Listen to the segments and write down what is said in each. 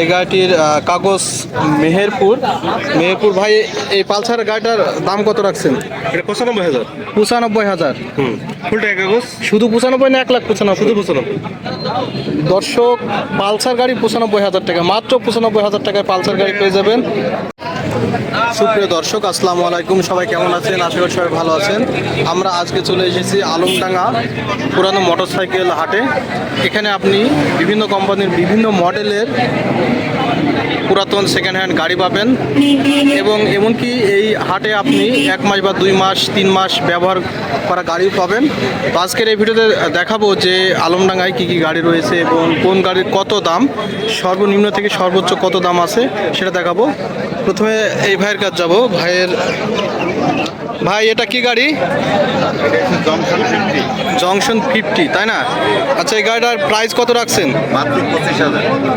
এই গাড়িটির কাগজ মেহেরপুর। মেহেরপুর ভাই এই পালসার গাড়িটার দাম কত রাখছেন? এটা পঁচানব্বই হাজার। পঁচানব্বই হাজার। হুম। ফুল টাকা কাগজ। শুধু পঁচানব্বই না এক লাখ পঁচানব্বই? শুধু পঁচানব্বই। দর্শক পালসার গাড়ি পঁচানব্বই হাজার টাকা। মাত্র পঁচানব্বই হাজার টাকায় পালসার গাড়ি পেয়ে যাবেন। সুপ্রিয় দর্শক, আসসালামু আলাইকুম। সবাই কেমন আছেন? আশা করি সবাই ভালো আছেন। আমরা আজকে চলে এসেছি আলমডাঙ্গা পুরানো মোটরসাইকেল হাটে। এখানে আপনি বিভিন্ন কোম্পানির বিভিন্ন মডেলের পুরাতন সেকেন্ড হ্যান্ড গাড়ি পাবেন। এবং এমনকি এই হাটে আপনি এক মাস বা দুই মাস, তিন মাস ব্যবহার করা গাড়ি পাবেন। আজকের এই ভিডিওতে দেখাবো যে আলমডাঙ্গায় কী কী গাড়ি রয়েছে এবং কোন গাড়ির কত দাম, সর্বনিম্ন থেকে সর্বোচ্চ কত দাম আছে সেটা দেখাবো। প্রথমে এই ভাইয়ের কাছে যাব। ভাইয়ের ভাই এটা কি গাড়ি? জংশন ফিফটি তাই না? আচ্ছা এই গাড়িটার প্রাইস কত রাখছেন?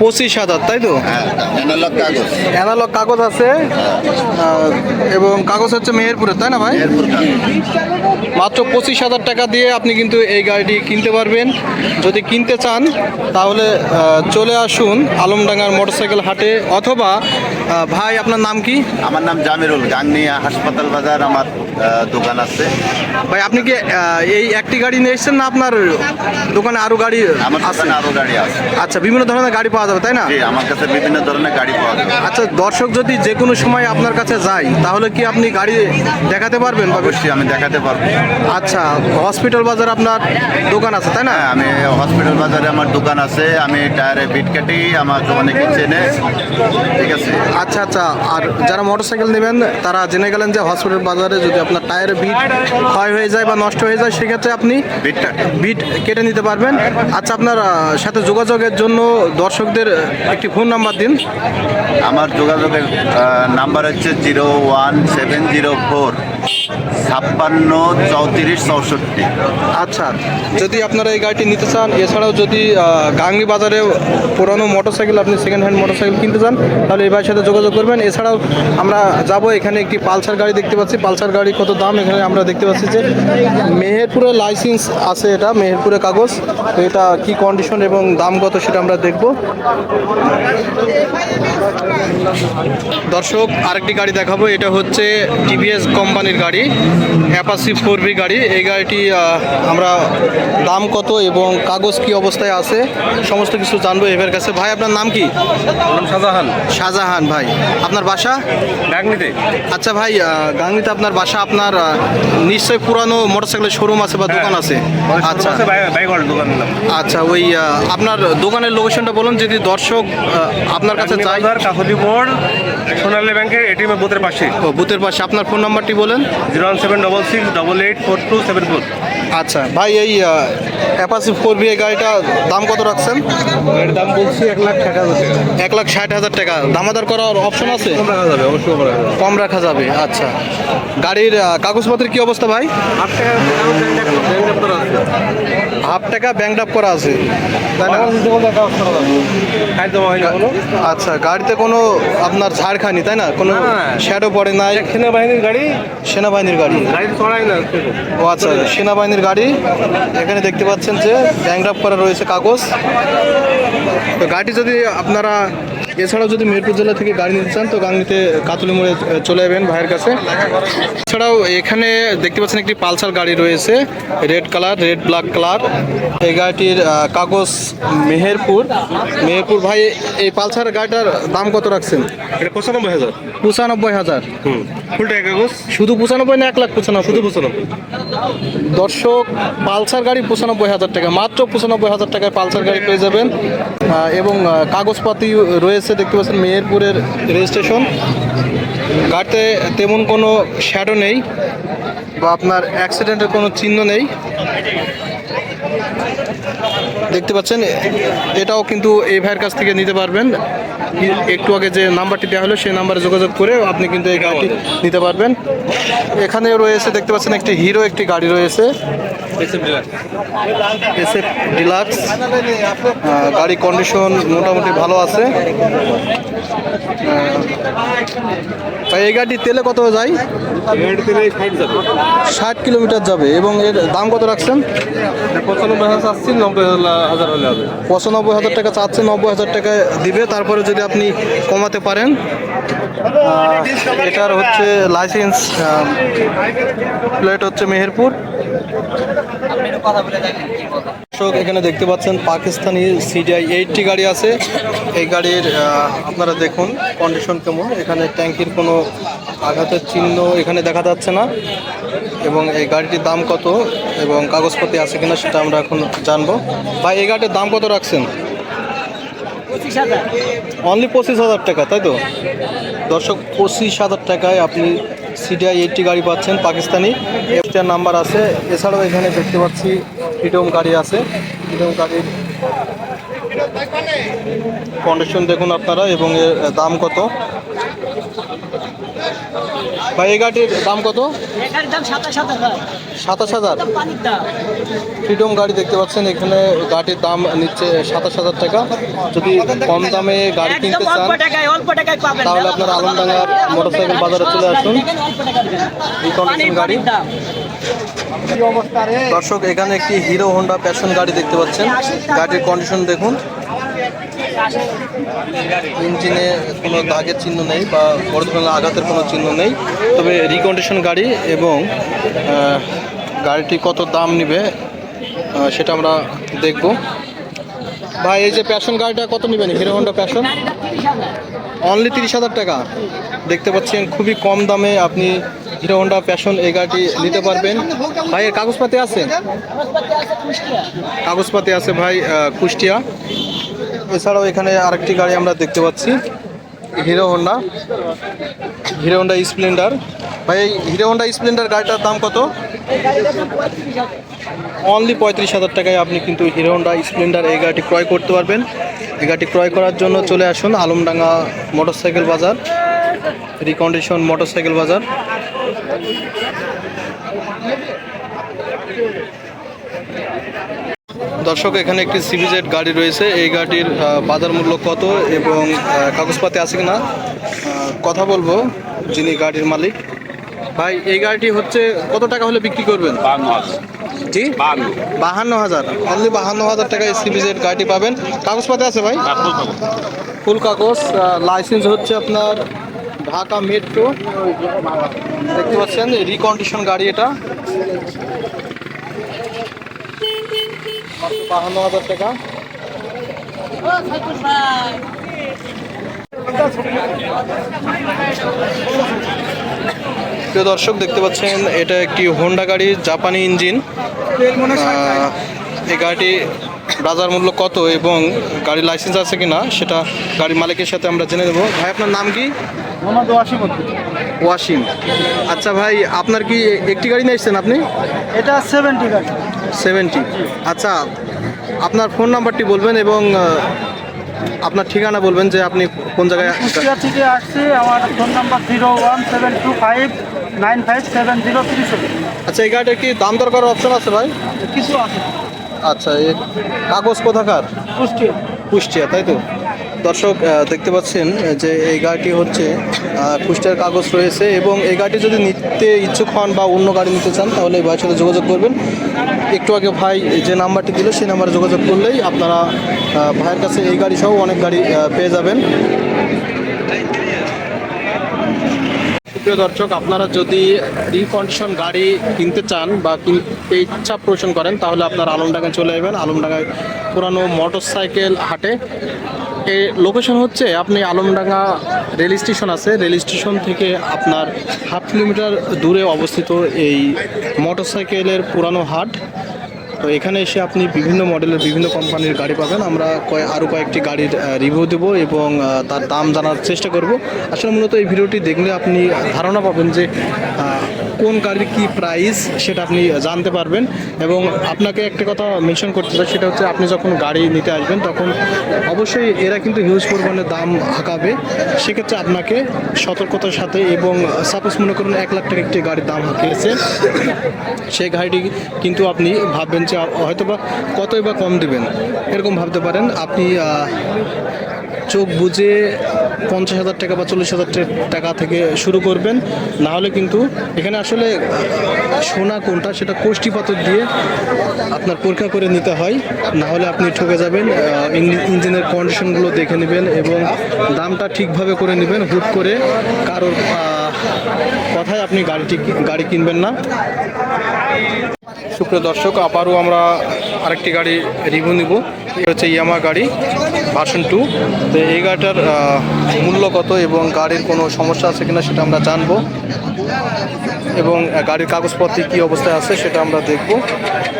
পঁচিশ হাজার। তাই তো? অ্যানালগ কাগজ। আছে। এবং কাগজ হচ্ছে মেহেরপুরের তাই না ভাই? মাত্র পঁচিশ হাজার টাকা দিয়ে আপনি কিন্তু এই গাড়িটি কিনতে পারবেন। যদি কিনতে চান তাহলে চলে আসুন আলমডাঙ্গার মোটরসাইকেল হাটে অথবা ভাই আপনার নাম কি? আমার নাম জামিরুল গাংনিয়া হাসপাতাল বাজার আমার দোকান আছে। ভাই আপনি কি এই একটি গাড়ি নিয়ে এসেছেন না আপনার দোকানে আরও গাড়ি আমার আছে? আরও গাড়ি আছে। আচ্ছা বিভিন্ন ধরনের গাড়ি পাওয়া যাবে তাই না? জি আমার কাছে বিভিন্ন ধরনের গাড়ি পাওয়া যাবে। আচ্ছা দর্শক যদি যে কোনো সময় আপনার কাছে যায় তাহলে কি আপনি গাড়ি দেখাতে পারবেন অবশ্যই আমি দেখাতে পারব। আচ্ছা হসপিটাল বাজার আপনার দোকান আছে তাই না? হ্যাঁ আমি হসপিটাল বাজারে আমার দোকান আছে আমি টায়ারে বিট কাটি আমার অনেকে চেনে। ঠিক আছে? আচ্ছা আচ্ছা। আর যারা মোটরসাইকেল নেবেন তারা জেনে গেলেন যে হসপিটাল বাজারে যদি আপনার টায়ার বিট ক্ষয় হয়ে যায় বা নষ্ট হয়ে যায় সেক্ষেত্রে আপনি বিটটা। বিট কেটে নিতে পারবেন। আচ্ছা আপনার সাথে যোগাযোগের জন্য দর্শকদের একটি ফোন নাম্বার দিন। আমার যোগাযোগের নাম্বার হচ্ছে zero one seven zero four. ছাপ্পান্ন, চৌত্রিশ, চৌষট্টি। আচ্ছা যদি আপনারা এই গাড়িটি নিতে চান, এছাড়াও যদি গাংনি বাজারে পুরনো মোটরসাইকেল, আপনি সেকেন্ড হ্যান্ড মোটরসাইকেল কিনতে চান, তাহলে এই সাথে যোগাযোগ করবেন। এছাড়াও আমরা যাব, এখানে একটি পালসার গাড়ি দেখতে পাচ্ছি। পালসার গাড়ি কত দাম? এখানে আমরা দেখতে পাচ্ছি যে মেহেরপুরের লাইসেন্স আছে এটা মেহেরপুরের কাগজ। তো এটা কি কন্ডিশন এবং দাম কত সেটা আমরা দেখব। দর্শক, আরেকটি গাড়ি দেখাবো। এটা হচ্ছে টিভিএস কোম্পানির গাড়ি অ্যাপাসি ফোর বি গাড়ি। এই গাড়িটি আমরা দাম কত এবং কাগজ কি অবস্থায় আছে সমস্ত কিছু জানব এবার কাছে। ভাই আপনার নাম কি? শাহজাহান। শাহজাহান ভাই। আপনার বাসা? ডাকনিতে আচ্ছা ভাই গাংনিতে আপনার বাসা আপনার নিশ্চয়ই পুরানো মোটরসাইকেলের শোরুম আছে বা দোকান আছে? আচ্ছা। আচ্ছা ওই আপনার দোকানের লোকেশনটা বলুন যদি দর্শক আপনার কাছে চাই কাকলি মোড় সোনালী ব্যাংকের এটিএম বুথের পাশে। ও, বুথের পাশে। আপনার ফোন নাম্বারটি বলেন। Zero one seven double six double eight four two seven four. আচ্ছা ভাই এই অ্যাপাসি ফোর বি গাড়িটা দাম কত রাখছেন? এর দাম বলছি এক লাখ ষাট হাজার টাকা। এক লাখ ষাট হাজার টাকা। দামাদার করার অপশন আছে? কম রাখা যাবে অবশ্যই কম রাখা যাবে। কম রাখা যাবে আচ্ছা। গাড়ির কাগজপত্রের কি অবস্থা ভাই? আট টাকা ব্যাংক করা আছে। হাফ টাকা ব্যাংক আপ করা আছে। না আচ্ছা গাড়িতে কোনো আপনার ছাড় খানি তাই না? কোনো না। শ্যাডো পড়ে নাই? সেনাবাহিনীর গাড়ি সেনাবাহিনীর গাড়ি। ও আচ্ছা সেনাবাহিনীর গাড়ি। এখানে দেখতে পাচ্ছেন যে ব্যাংক করা রয়েছে কাগজ। তো গাড়ি যদি আপনারা এছাড়াও যদি মেহেরপুর জেলা থেকে গাড়ি নিতে চান তো গাড়িতে কাতুলি মোড়ে চলে যাবেন ভাইয়ের কাছে। এছাড়াও এখানে দেখতে পাচ্ছেন একটি পালসার গাড়ি রয়েছে red colour red black colour. এই গাড়িটির কাগজ মেহেরপুর। মেহেরপুর ভাই এই পালসার গাড়িটার দাম কত রাখছেন? এটা পঁচানব্বই হাজার। পঁচানব্বই হাজার। হুম। ফুল টাকা কাগজ? শুধু পঁচানব্বই না এক লাখ পঁচানব্বই। শুধু পঁচানব্বই। দর্শক পালসার গাড়ি পঁচানব্বই হাজার টাকা। মাত্র পঁচানব্বই হাজার টাকায় পালসার গাড়ি পেয়ে যাবেন। এবং কাগজপাতি রয়েছে দেখতে পাচ্ছেন মেহেরপুরের রেজিস্ট্রেশন। গাড়িতে তেমন কোনো শ্যাডো নেই বা আপনার অ্যাক্সিডেন্টের কোনো চিহ্ন নেই। দেখতে পাচ্ছেন, এটাও কিন্তু এই ভাইয়ের কাছ থেকে নিতে পারবেন। একটু আগে যে নাম্বারটি দেওয়া হলো, সেই নাম্বারে যোগাযোগ করে আপনি কিন্তু এই গাড়িটি নিতে পারবেন। এখানে রয়েছে, দেখতে পাচ্ছেন, একটি হিরো একটি গাড়ি রয়েছে। SF deluxe. গাড়ি কন্ডিশন মোটামুটি ভালো আছে। ভাই এই গাড়ি তেলে কত যায়? ষাট কিলোমিটার যাবে। এবং এর দাম কত রাখছেন? পঁচানব্বই হাজার আসছি নব্বই হাজার হলে হবে। পঁচানব্বই হাজার টাকা চাচ্ছে নব্বই হাজার টাকা দিবে। তারপরে যদি আপনি কমাতে পারেন এটার হচ্ছে লাইসেন্স প্লেট হচ্ছে মেহেরপুর। দর্শক এখানে দেখতে পাচ্ছেন পাকিস্তানি সিডিআই এইটটি গাড়ি আছে। এই গাড়ির আপনারা দেখুন কন্ডিশন কেমন। এখানে ট্যাঙ্কির কোনো আঘাতের চিহ্ন এখানে দেখা যাচ্ছে না। এবং এই গাড়িটির দাম কত এবং কাগজপত্র আছে কিনা সেটা আমরা এখন জানব। ভাই এই গাড়ির দাম কত রাখছেন? অনলি পঁচিশ হাজার টাকা তাই তো? দর্শক পঁচিশ হাজার টাকায় আপনি সিডিআই এইটটি গাড়ি পাচ্ছেন পাকিস্তানি। এফটার নাম্বার আছে। এছাড়াও এখানে দেখতে পাচ্ছি ফ্রিডম গাড়ি আছে। ফ্রিডম গাড়ির কন্ডিশন দেখুন আপনারা এবং এর দাম কত। ভাই এই গাড়ির দাম কত? সাতাশ হাজার ফ্রিডম গাড়ি দেখতে পাচ্ছেন এখানে গাড়ির দাম নিচ্ছে সাতাশ হাজার টাকা। যদি কম দামে গাড়ি কিনতে চান অল্প টাকায় অল্প টাকায় পাবেন তাহলে আপনার আলমডাঙ্গার মোটরসাইকেল বাজারে চলে আসুন। এই কন্ডিশন গাড়ি। দর্শক এখানে একটি হিরো হোন্ডা প্যাশন গাড়ি দেখতে পাচ্ছেন। গাড়ির কন্ডিশন দেখুন। ইঞ্জিনে কোনো দাগের চিহ্ন নেই বা বড় ধরনের আঘাতের কোনো চিহ্ন নেই। তবে রিকন্ডিশন গাড়ি এবং গাড়িটি কত দাম নেবে সেটা আমরা দেখব। ভাই, এই যে প্যাশন গাড়িটা কত নেবেন? হিরো হন্ডা প্যাশন অনলি তিরিশ হাজার টাকা। দেখতে পাচ্ছেন খুবই কম দামে আপনি হিরো হোন্ডা প্যাশন এই গাড়িটি নিতে পারবেন। ভাই, এর কাগজপাতি আছে? কাগজপাতি আছে ভাই কুষ্টিয়া। এছাড়াও এখানে আরেকটি গাড়ি আমরা দেখতে পাচ্ছি, Hero Honda. Hero Honda Splendor. ভাই হিরো হন্ডা স্প্লেন্ডার গাড়িটার দাম কত? অনলি পঁয়ত্রিশ হাজার টাকায় আপনি কিন্তু হিরো হন্ডা স্প্লেন্ডার এই গাড়িটি ক্রয় করতে পারবেন। এই গাড়িটি ক্রয় করার জন্য চলে আসুন আলমডাঙ্গা মোটরসাইকেল বাজার রিকন্ডিশন মোটরসাইকেল বাজার। দর্শক এখানে একটি সিভিজেড গাড়ি রয়েছে। এই গাড়ির বাজার মূল্য কত এবং কাগজপাতি আছে কিনা? কথা বলব যিনি গাড়ির মালিক। ভাই এই গাড়িটি হচ্ছে কত টাকা হলে বিক্রি করবেন? জি? বাহান্ন। হাজার। অনলি বাহান্ন হাজার টাকায় সিবিজেড গাড়িটি পাবেন। কাগজপাতি আছে ভাই? ফুল কাগজ। লাইসেন্স হচ্ছে আপনার ঢাকা মেট্রো। দেখতে পাচ্ছেন রিকন্ডিশন গাড়ি এটা। বাহান্ন হাজার টাকা। প্রিয় দর্শক, দেখতে পাচ্ছেন, এটা একটি হোন্ডা গাড়ি জাপানি ইঞ্জিন এই গাড়িটি বাজার মূল্য কত এবং গাড়ির লাইসেন্স আছে কিনা সেটা গাড়ির মালিকের সাথে আমরা জেনে নেব। ভাই আপনার নাম কি? মোহাম্মদ ওয়াসিম ওয়াসিম। আচ্ছা ভাই আপনার কি একটি গাড়ি নিয়ে এসছেন আপনি? এটা সেভেন্টি গাড়ি। সেভেন্টি আচ্ছা আপনার ফোন নাম্বারটি বলবেন এবং আপনার ঠিকানা বলবেন যে আপনি কোন জায়গায় কুষ্টিয়া থেকে আসছি আমার phone number zero one seven two five nine five seven zero three seven আচ্ছা এই গাড়িটার কি দাম দর করার অপশন আছে ভাই? কিছু আছে। আচ্ছা এই কাগজ কোথাকার? কুষ্টিয়া। কুষ্টিয়া তাই তো? দর্শক দেখতে পাচ্ছেন যে এই গাড়িটি হচ্ছে কুষ্টিয়ার কাগজ রয়েছে এবং এই গাড়িটি যদি নিতে ইচ্ছুক হন বা অন্য গাড়ি নিতে চান তাহলে এই ভাইয়ের সাথে যোগাযোগ করবেন। একটু আগে ভাই যে নাম্বারটি দিল সেই নাম্বারে যোগাযোগ করলেই আপনারা ভাইয়ের কাছে এই গাড়ি সহ অনেক গাড়ি পেয়ে যাবেন। প্রিয় দর্শক, আপনারা যদি রিকন্ডিশন গাড়ি কিনতে চান বা কিনতে ইচ্ছা পোষণ করেন, তাহলে আপনার আলমডাঙ্গায় চলে যাবেন আলমডাঙ্গায় পুরানো মোটর সাইকেল হাটে। এই লোকেশন হচ্ছে, আপনি আলমডাঙ্গা রেল স্টেশন আছে। রেল স্টেশন থেকে আপনার হাফ কিলোমিটার দূরে অবস্থিত এই মোটর সাইকেলের পুরানো হাট। তো এখানে এসে আপনি বিভিন্ন মডেলের বিভিন্ন কোম্পানির গাড়ি পাবেন। আমরা আরও কয়েকটি গাড়ির রিভিউ দেব এবং তার দাম জানার চেষ্টা করব। আসলে মূলত এই ভিডিওটি দেখলে আপনি ধারণা পাবেন যে কোন গাড়ির কি প্রাইস সেটা আপনি জানতে পারবেন। এবং আপনাকে একটা কথা মেনশন করতে চাই, সেটা হচ্ছে আপনি যখন গাড়ি নিতে আসবেন, তখন অবশ্যই এরা কিন্তু হিউজ পরিমাণে দাম হাঁকাবে সেক্ষেত্রে আপনাকে সতর্কতার সাথে এবং সাপোজ মনে করুন এক লাখ টাকা একটি গাড়ির দাম হাঁকিয়েছে সেই গাড়িটি কিন্তু আপনি ভাববেন যে হয়তো বা কতই বা কম দেবেন। এরকম ভাবতে পারেন। আপনি চোখ বুঝে পঞ্চাশ হাজার টাকা বা চল্লিশ হাজার টাকা থেকে শুরু করবেন। না হলে কিন্তু এখানে আসলে সোনা কোনটা সেটা কোষ্টি পাথর দিয়ে আপনার পরীক্ষা করে নিতে হয়। না হলে আপনি ঠকে যাবেন ইঞ্জিনের কন্ডিশনগুলো দেখে নেবেন এবং দামটা ঠিকভাবে করে নেবেন। হুট করে কারোর কথায় আপনি গাড়িটি গাড়ি কিনবেন না। সুপ্রিয় দর্শক, আবারও আমরা আরেকটি গাড়ি রিভিউ নিব। এটা হচ্ছে ইয়ামা গাড়ি ভার্সন টু তো এই গাড়িটার মূল্য কত এবং গাড়ির কোনো সমস্যা আছে কিনা সেটা আমরা জানব। এবং গাড়ির কাগজপত্র কী অবস্থায় আছে সেটা আমরা দেখব।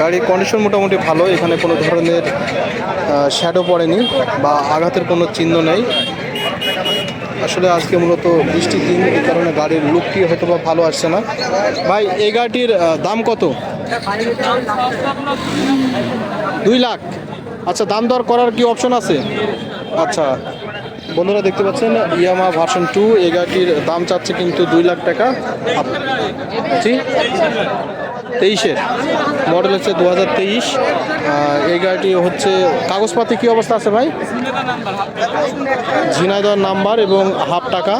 গাড়ির কন্ডিশন মোটামুটি ভালো, এখানে কোনো ধরনের শ্যাডো পড়েনি বা আঘাতের কোনো চিহ্ন নেই। আসলে আজকে মূলত বৃষ্টির দিন, এই কারণে গাড়ির লুকটি হয়তো বা ভালো আসছে না। ভাই, এই গাড়িটির দাম কত? দুই লাখ। আচ্ছা দাম দর করার কি অপশন আছে? আচ্ছা বন্ধুরা দেখতে পাচ্ছেন, ইয়ামা ভার্সন টু এই গাড়িটির দাম চাচ্ছে কিন্তু দুই লাখ টাকা। জি তেইশের মডেল হচ্ছে দু হাজার তেইশ এই গাড়িটি হচ্ছে, কাগজপাতি কি অবস্থা আছে ভাই? ঝিনাইদহ নাম্বার এবং হাফ টাকা।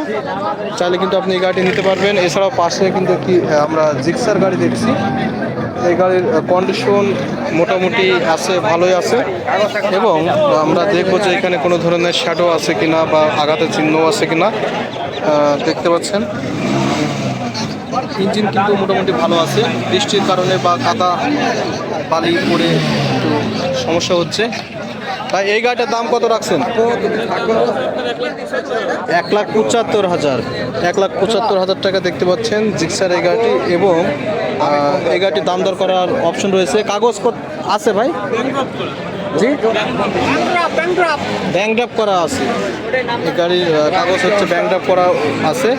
চাইলে কিন্তু আপনি এই গাড়িটি নিতে পারবেন। এছাড়াও পাশে কিন্তু কি, আমরা জিক্সার গাড়ি দেখছি। এই গাড়ির কন্ডিশন মোটামুটি আছে, ভালোই আছে। এবং আমরা দেখব যে এখানে কোনো ধরনের শ্যাডো আছে কিনা বা আঘাতের চিহ্ন আছে কিনা। দেখতে পাচ্ছেন। ইঞ্জিন কিন্তু মোটামুটি ভালো আছে। বৃষ্টির কারণে বা কাদা, বালি পড়ে একটু সমস্যা হচ্ছে। তাই এই গাড়িটার দাম কত রাখছেন? এক লাখ পঁচাত্তর হাজার। এক লাখ পঁচাত্তর হাজার টাকা দেখতে পাচ্ছেন জিক্সার এই গাড়িটি এবং এই গাড়িটির দাম দর করার অপশন রয়েছে। কাগজ আছে ভাই? জি? ব্যাংক করা আছে। এই গাড়ির কাগজ হচ্ছে ব্যাংক ড্রাফ করা আছে।